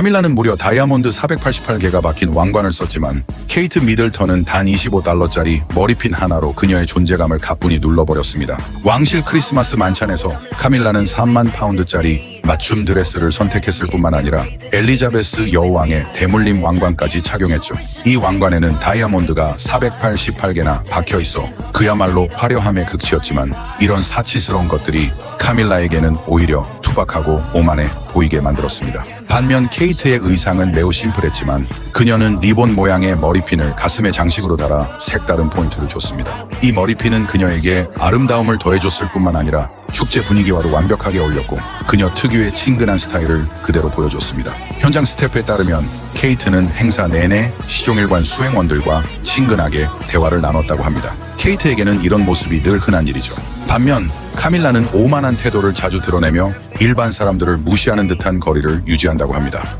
카밀라는 무려 다이아몬드 488개가 박힌 왕관을 썼지만 케이트 미들턴은 단 25달러짜리 머리핀 하나로 그녀의 존재감을 가뿐히 눌러버렸습니다. 왕실 크리스마스 만찬에서 카밀라는 3만 파운드짜리 맞춤 드레스를 선택했을 뿐만 아니라 엘리자베스 여왕의 대물림 왕관까지 착용했죠. 이 왕관에는 다이아몬드가 488개나 박혀 있어 그야말로 화려함의 극치였지만 이런 사치스러운 것들이 카밀라에게는 오히려 투박하고 오만해 보이게 만들었습니다. 반면 케이트의 의상은 매우 심플했지만 그녀는 리본 모양의 머리핀을 가슴에 장식으로 달아 색다른 포인트를 줬습니다. 이 머리핀은 그녀에게 아름다움을 더해줬을 뿐만 아니라 축제 분위기와도 완벽하게 어울렸고 그녀 특유의 친근한 스타일을 그대로 보여줬습니다. 현장 스태프에 따르면 케이트는 행사 내내 시종일관 수행원들과 친근하게 대화를 나눴다고 합니다. 케이트에게는 이런 모습이 늘 흔한 일이죠. 반면 카밀라는 오만한 태도를 자주 드러내며 일반 사람들을 무시하는 듯한 거리를 유지한다고 합니다.